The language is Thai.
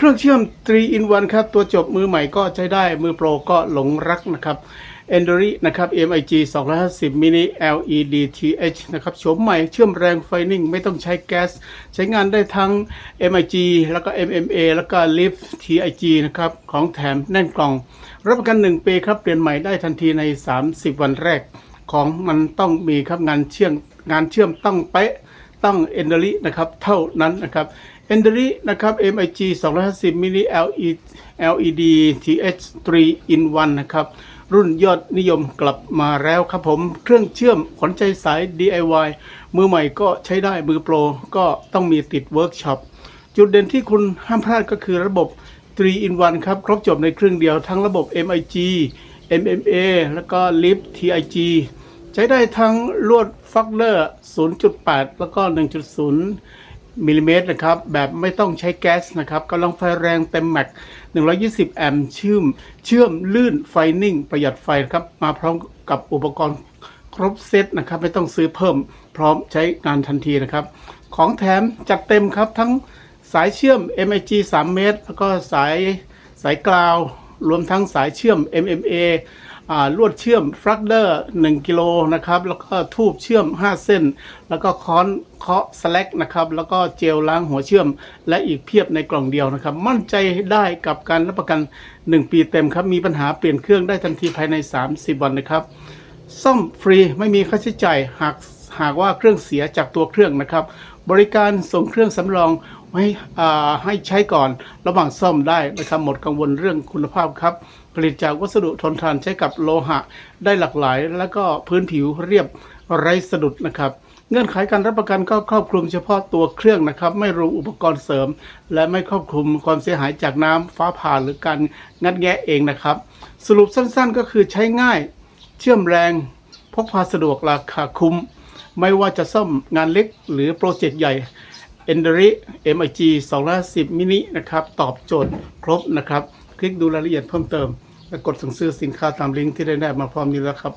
เครื่องเชื่อม 3 in 1 ครับ ตัวจบมือใหม่ก็ใช้ได้มือโปรก็หลงรักนะครับ e n d o r y นะครับ MIG 250 mini LED TH นะครับโฉมใหม่เชื่อมแรงไฟนิ่งไม่ต้องใช้แก๊ส ใช้งานได้ทั้ง MIG แล้วก็ MMA แล้วก็ Lift TIG นะครับ ของแถมแน่นกล่อง รับประกัน 1 ปีครับ เปลี่ยนใหม่ได้ทันทีใน 30 วันแรก ของมันต้องมีครับงานเชื่อมงานเชื่อมต้องเป๊ะต้อง e n d o r y นะครับ เท่านั้นนะครับ e n d o r y นะครับ MIG 250 mini LED LED TH 3 in 1นะครับ รุ่นยอดนิยมกลับมาแล้วครับผม เครื่องเชื่อมขนใจสาย DIY มือใหม่ก็ใช้ได้มือโปร ก็ต้องมีติดเวิร์กช็อป จุดเด่นที่คุณห้ามพลาดก็คือระบบ 3 in 1ครับ ครบจบในเครื่องเดียวทั้งระบบ MIG MMA แล้วก็ Lift TIG ใช้ได้ทั้งลวดฟักเลอร์ 0.8 แล้วก็ 1.0 มิลลิเมตรนะครับ แบบไม่ต้องใช้แก๊สนะครับกำลังไฟแรงเต็มแม็ก 120 แอมป์เชื่อม เชื่อมลื่นไฟนิ่ง ประหยัดไฟครับ มาพร้อมกับอุปกรณ์ครบเซตนะครับ ไม่ต้องซื้อเพิ่มพร้อมใช้งานทันทีนะครับ ของแถมจัดเต็มครับทั้งสายเชื่อม MIG 3 เมตร แล้วก็สายสายกราว รวมทั้งสายเชื่อม MMA ลวดเชื่อมฟลักเดอร์1กิโลนะครับแล้วก็ทูบเชื่อม 5 เส้น แล้วก็ค้อนเคาะสแลกนะครับแล้วก็เจลล้างหัวเชื่อม และอีกเพียบในกล่องเดียวนะครับ มั่นใจได้กับการรับประกัน 1 ปีเต็มครับ มีปัญหาเปลี่ยนเครื่องได้ทันทีภายใน 30 วันนะครับ ซ่อมฟรีไม่มีค่าใช้จ่ายหากหากว่าเครื่องเสียจากตัวเครื่องนะครับ บริการส่งเครื่องสำรอง ไว้อ่ให้ใช้ก่อนระหว่างซ่อมได้นะครับหมดกังวลเรื่องคุณภาพครับ ผลิตจากวัสดุทนทานใช้กับโลหะได้หลากหลาย แล้วก็พื้นผิวเรียบไร้สะดุดนะครับเงื่อนไขการรับประกันก็ครอบคลุมเฉพาะตัวเครื่องนะครับ ไม่รวมอุปกรณ์เสริม และไม่ครอบคลุมความเสียหายจากน้ำฟ้าผ่าหรือการงัดแงะเองนะครับ สรุปสั้นๆ ก็คือใช้ง่าย เชื่อมแรง พกพาสะดวกราคาคุ้ม ไม่ว่าจะซ่อมงานเล็กหรือโปรเจกต์ใหญ่ e n d e r y MIG 210 มินินะครับ ตอบโจทย์ครบนะครับ คลิกดูรายละเอียดเพิ่มเติม และกดสั่งซื้อสินค้าตามลิงก์ที่ได้แนบมาพร้อมนี้แล้วครับ